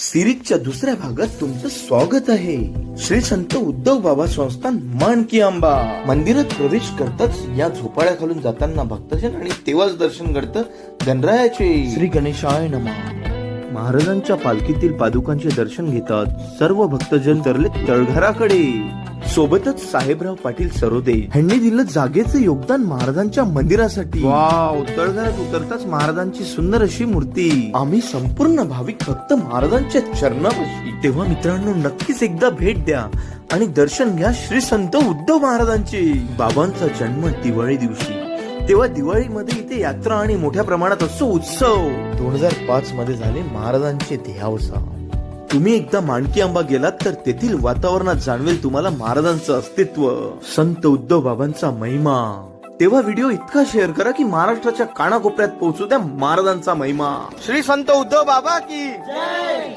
सिरीजच्या दुसऱ्या भागात तुमचं स्वागत आहे. श्री संत उद्धव बाबा संस्थान माणकी आंबा मंदिरात प्रवेश करताच या झोपाळ्या खालून जाताना भक्तजन आणि तेव्हाच दर्शन घडतं गणरायाचे. श्री गणेशाय नमा. महाराजांच्या पालखीतील पादुकांचे दर्शन घेतात. सर्व भक्तजन तरले तळघराकडे सोबतच साहेबराव पाटील सरोदे ह्यांनी दिलं जागेचं योगदान महाराजांच्या मंदिरासाठी. वाव तळघरात उतरताच महाराजांची सुंदर अशी मूर्ती. आम्ही संपूर्ण भाविक भक्त महाराजांच्या चरणापाशी. तेव्हा मित्रांनो नक्कीच एकदा भेट द्या आणि दर्शन घ्या श्री संत उद्धव महाराजांचे. बाबांचा जन्म दिवाळी दिवशी. तेव्हा दिवाळीमध्ये इथे यात्रा आणि मोठ्या प्रमाणात असतो उत्सव. दोन हजार पाच मध्ये झाले महाराजांचे देहावसान. तुम्ही एकदा माणकी आंबा गेलात तर तेथील वातावरणात जाणवेल तुम्हाला महाराजांचं अस्तित्व. संत उद्धव बाबांचा महिमा. तेव्हा व्हिडिओ इतका शेअर करा की महाराष्ट्राच्या कानाकोपऱ्यात पोहोचू द्या महाराजांचा महिमा. श्री संत उद्धव बाबा की